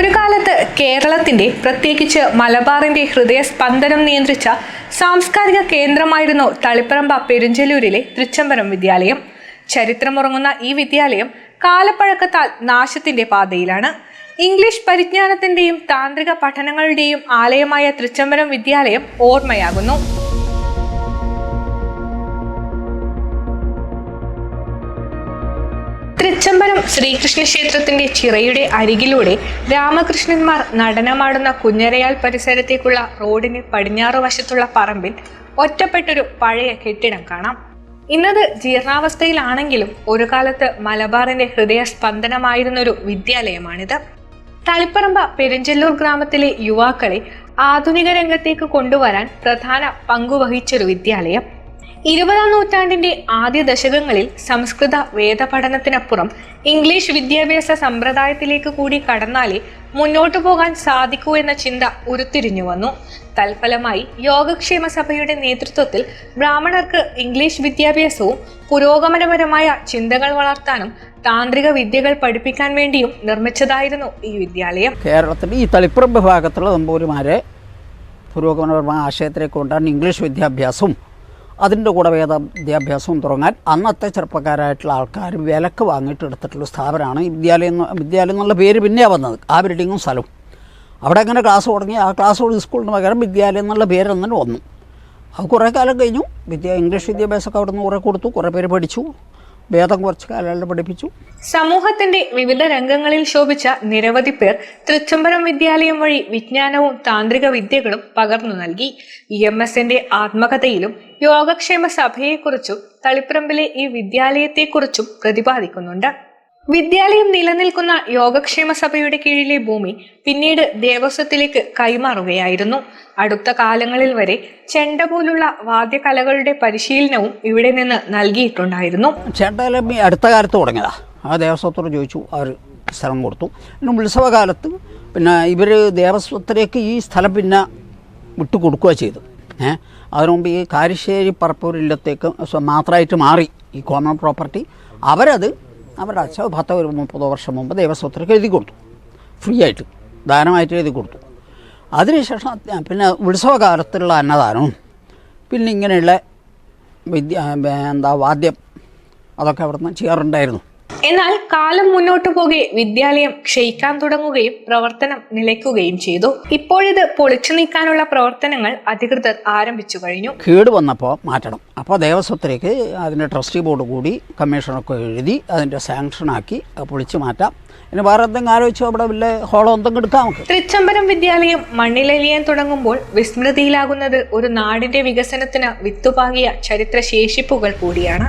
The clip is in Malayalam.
കാലത്ത് കേരളത്തിന്റെ പ്രത്യേകിച്ച് മലബാറിന്റെ ഹൃദയസ്പന്ദനം നിയന്ത്രിച്ച സാംസ്കാരിക കേന്ദ്രമായിരുന്നു തളിപ്പറമ്പ പെരുഞ്ചലൂരിലെ തൃച്ചംബരം വിദ്യാലയം. ചരിത്രമുറങ്ങുന്ന ഈ വിദ്യാലയം കാലപ്പഴക്കത്താൽ നാശത്തിന്റെ പാതയിലാണ്. ഇംഗ്ലീഷ് പരിജ്ഞാനത്തിന്റെയും താന്ത്രിക പഠനങ്ങളുടെയും ആലയമായ തൃച്ചംബരം വിദ്യാലയം ഓർമ്മയാകുന്നു. തൃച്ചംബരം ശ്രീകൃഷ്ണ ക്ഷേത്രത്തിന്റെ ചിറയുടെ അരികിലൂടെ രാമകൃഷ്ണന്മാർ നടനമാടുന്ന കുഞ്ഞരയാൽ പരിസരത്തേക്കുള്ള റോഡിന് പടിഞ്ഞാറ് വശത്തുള്ള പറമ്പിൽ ഒറ്റപ്പെട്ടൊരു പഴയ കെട്ടിടം കാണാം. ഇന്നത് ജീർണാവസ്ഥയിലാണെങ്കിലും ഒരു കാലത്ത് മലബാറിന്റെ ഹൃദയസ്പന്ദനമായിരുന്നൊരു വിദ്യാലയമാണിത്. തളിപ്പറമ്പ പെരുഞ്ചല്ലൂർ ഗ്രാമത്തിലെ യുവാക്കളെ ആധുനിക രംഗത്തേക്ക് കൊണ്ടുവരാൻ പ്രധാന പങ്കുവഹിച്ചൊരു വിദ്യാലയം. ഇരുപതാം നൂറ്റാണ്ടിന്റെ ആദ്യ ദശകങ്ങളിൽ സംസ്കൃത വേദപഠനത്തിനപ്പുറം ഇംഗ്ലീഷ് വിദ്യാഭ്യാസ സമ്പ്രദായത്തിലേക്ക് കൂടി കടന്നാലേ മുന്നോട്ടു പോകാൻ സാധിക്കൂ എന്ന ചിന്ത ഉരുത്തിരിഞ്ഞു വന്നു. തൽഫലമായി യോഗക്ഷേമ സഭയുടെ നേതൃത്വത്തിൽ ബ്രാഹ്മണർക്ക് ഇംഗ്ലീഷ് വിദ്യാഭ്യാസവും പുരോഗമനപരമായ ചിന്തകൾ വളർത്താനും താന്ത്രിക വിദ്യകൾ പഠിപ്പിക്കാൻ വേണ്ടിയും നിർമ്മിച്ചതായിരുന്നു ഈ വിദ്യാലയം. കേരളത്തിന്റെ ഈ തളിപ്പുറം വിഭാഗത്തിലുള്ള നമ്പൂരിമാരെ പുരോഗമനപരമായ ആശയത്തിലേക്ക് കൊണ്ടാണ് ഇംഗ്ലീഷ് വിദ്യാഭ്യാസവും അതിന്റെ കൂടെ വേദ വിദ്യാഭ്യാസവും തുടങ്ങാൻ അന്നത്തെ ചെറുപ്പക്കാരായിട്ടുള്ള ആൾക്കാർ വിലക്ക് വാങ്ങിയിട്ട് എടുത്തിട്ടുള്ള സ്ഥാപനമാണ് ഈ വിദ്യാലയം വിദ്യാലയം എന്നുള്ള പേര് പിന്നെയാണ് വന്നത് ആ ബിൽഡിങ്ങും സ്ഥലവും. അവിടെ അങ്ങനെ ക്ലാസ് തുടങ്ങി ആ ക്ലാസ് സ്കൂളിന് പകരം വിദ്യാലയം എന്നുള്ള പേര് അങ്ങനെ വന്നു. അത് കുറേ കാലം കഴിഞ്ഞു. വിദ്യ ഇംഗ്ലീഷ് വിദ്യാഭ്യാസമൊക്കെ അവിടെ നിന്ന് കുറേ കൊടുത്തു കുറേ പേര് പഠിച്ചു. വേദം കുറച്ച് കാലങ്ങളിൽ പഠിപ്പിച്ചു. സമൂഹത്തിന്റെ വിവിധ രംഗങ്ങളിൽ ശോഭിച്ച നിരവധി പേർ തൃച്ചംബരം വിദ്യാലയം വഴി വിജ്ഞാനവും താന്ത്രിക വിദ്യകളും പകർന്നു നൽകി. ഇ എം എസിന്റെ ആത്മകഥയിലും യോഗക്ഷേമ സഭയെക്കുറിച്ചും തളിപ്പറമ്പിലെ ഈ വിദ്യാലയത്തെക്കുറിച്ചും പ്രതിപാദിക്കുന്നുണ്ട്. വിദ്യാലയം നിലനിൽക്കുന്ന യോഗക്ഷേമ സഭയുടെ കീഴിലെ ഭൂമി പിന്നീട് ദേവസ്വത്തിലേക്ക് കൈമാറുകയായിരുന്നു. അടുത്ത കാലങ്ങളിൽ വരെ ചെണ്ട പോലുള്ള വാദ്യകലകളുടെ പരിശീലനവും ഇവിടെ നിന്ന് നൽകിയിട്ടുണ്ടായിരുന്നു. ചേട്ടായാലും ഈ അടുത്ത കാലത്ത് തുടങ്ങിയതാ. ആ ദേവസ്വത്തോട് ചോദിച്ചു അവർ സ്ഥലം കൊടുത്തു. പിന്നെ ഉത്സവകാലത്ത് പിന്നെ ഇവർ ദേവസ്വത്തിലേക്ക് ഈ സ്ഥലം പിന്നെ വിട്ടുകൊടുക്കുക ചെയ്തു അതിനു മുമ്പ് ഈ കാരിശ്ശേരി പറപ്പൂർ ഇല്ലത്തേക്ക് മാത്രമായിട്ട് മാറി ഈ കോമൺ പ്രോപ്പർട്ടി. അവരത് അവരുടെ അച്ഛൻ പത്തോ ഒരു മുപ്പതോ വർഷം മുമ്പ് ദേവസ്വത്തിലേക്ക് എഴുതി കൊടുത്തു. ഫ്രീ ആയിട്ട് ദാനമായിട്ട് എഴുതി കൊടുത്തു. അതിനുശേഷം അത് പിന്നെ ഉത്സവകാലത്തുള്ള അന്നദാനവും പിന്നെ ഇങ്ങനെയുള്ള വിദ്യ എന്താ വാദ്യം അതൊക്കെ അവിടുന്ന് ചെയ്യാറുണ്ടായിരുന്നു. എന്നാൽ കാലം മുന്നോട്ടു പോകെ വിദ്യാലയം ക്ഷയിക്കാൻ തുടങ്ങുകയും പ്രവർത്തനം നിലയ്ക്കുകയും ചെയ്തു. ഇപ്പോഴിത് പൊളിച്ചു നീക്കാനുള്ള പ്രവർത്തനങ്ങൾ അധികൃതർ ആരംഭിച്ചു കഴിഞ്ഞു. കേട് വന്നപ്പോൾ മാറ്റണം. അപ്പോൾ ദേവസ്വത്തിലേക്ക് അതിന്റെ ട്രസ്റ്റി ബോർഡ് കൂടി കമ്മീഷനൊക്കെ എഴുതി അതിന്റെ സാങ്ഷനാക്കി പൊളിച്ചു മാറ്റാം. ഇനി വേറെ എന്തെങ്കിലും ആലോചിച്ചോ അവിടെ വല്ല ഹോളോ എന്തെങ്കിലും എടുക്കാം തൃച്ചംബരം വിദ്യാലയം മണ്ണിലലിയാൻ തുടങ്ങുമ്പോൾ വിസ്മൃതിയിലാകുന്നത് ഒരു നാടിന്റെ വികസനത്തിന് വിത്തുപാകിയ ചരിത്ര ശേഷിപ്പുകൾ കൂടിയാണ്.